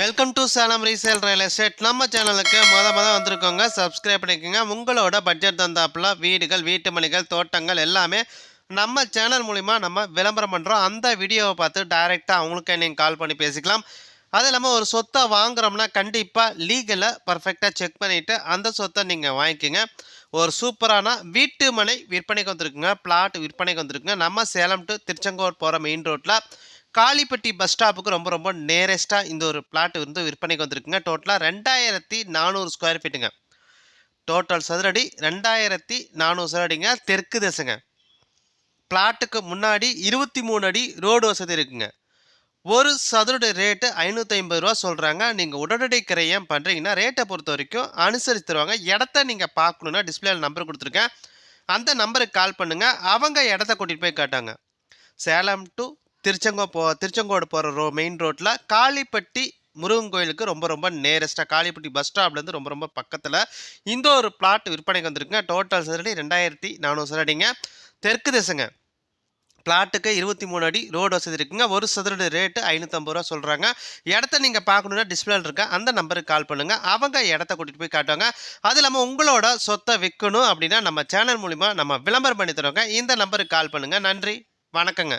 Welcome to Salem resale real estate நம்ம சேனலுக்கு மொத மொதல் வந்திருக்கோங்க. சப்ஸ்கிரைப் பண்ணிக்கோங்க. உங்களோட பட்ஜெட் தந்தாப்புல வீடுகள் வீட்டு மணிகள் தோட்டங்கள் எல்லாமே நம்ம சேனல் மூலிமா நம்ம விளம்பரம் பண்ணுறோம் அந்த வீடியோவை பார்த்து டைரெக்டாக அவங்களுக்கு நீங்கள் கால் பண்ணி பேசிக்கலாம். அது இல்லாமல் ஒரு சொத்தை வாங்குறோம்னா கண்டிப்பாக லீகலை பர்ஃபெக்டாக செக் பண்ணிவிட்டு அந்த சொத்தை நீங்கள் வாங்கிக்கோங்க. ஒரு சூப்பரான வீட்டு மனை விற்பனைக்கு வந்திருக்குங்க. பிளாட் விற்பனைக்கு வந்திருக்குங்க. நம்ம சேலம் டு திருச்செங்கோடு போகிற மெயின் ரோட்டில் காளிப்பட்டி பஸ் ஸ்டாப்புக்கு ரொம்ப ரொம்ப நேரஸ்ட்டாக இந்த ஒரு பிளாட் வந்து விற்பனைக்கு வந்திருக்குங்க. டோட்டலாக ரெண்டாயிரத்தி நானூறு ஸ்கொயர் ஃபீட்டுங்க டோட்டல் சதுரடி ரெண்டாயிரத்தி நானூறு சதுரடிங்க. தெற்கு திசைங்க. பிளாட்டுக்கு முன்னாடி இருபத்தி மூணு அடி ரோடு வசதி இருக்குங்க. ஒரு சதுரடி ரேட்டு ஐநூற்றி ஐம்பது ரூபா சொல்கிறாங்க நீங்கள் உடனடி கிரையம் பண்ணுறீங்கன்னா ரேட்டை பொறுத்த வரைக்கும் அனுசரித்து தருவாங்க. இடத்த நீங்கள் பார்க்கணுன்னா டிஸ்பிளேல நம்பர் கொடுத்துருக்கேன். அந்த நம்பருக்கு கால் பண்ணுங்கள் அவங்க இடத்த கூட்டிகிட்டு போய் காட்டாங்க சேலம் டு திருச்செங்கோ போ திருச்செங்கோடு போகிற ரோ மெயின் ரோட்டில் காளிப்பட்டி முருகன் கோயிலுக்கு ரொம்ப ரொம்ப நேரஸ்ட்டாக காளிப்பட்டி பஸ் ஸ்டாப்லேருந்து ரொம்ப ரொம்ப பக்கத்தில் இந்த ஒரு பிளாட் விற்பனைக்கு வந்திருக்குங்க. டோட்டல் சதுரடி ரெண்டாயிரத்தி நானூறு சதுரடிங்க தெற்கு திசைங்க. பிளாட்டுக்கு இருபத்தி மூணு அடி ரோடு வசதி இருக்குங்க. ஒரு சதுரடி ரேட்டு ஐநூற்றம்பது ரூபா சொல்கிறாங்க இடத்த நீங்கள் பார்க்கணுன்னா டிஸ்பிளேல இருக்க அந்த நம்பருக்கு கால் பண்ணுங்கள் அவங்க இடத்த கூட்டிகிட்டு போய் காட்டுவாங்க. அது இல்லாமல் உங்களோட சொத்தை விற்கணும் அப்படின்னா நம்ம சேனல் மூலிமா நம்ம விளம்பரம் பண்ணி தருவாங்க. இந்த நம்பருக்கு கால் பண்ணுங்கள் நன்றி. வணக்கங்க.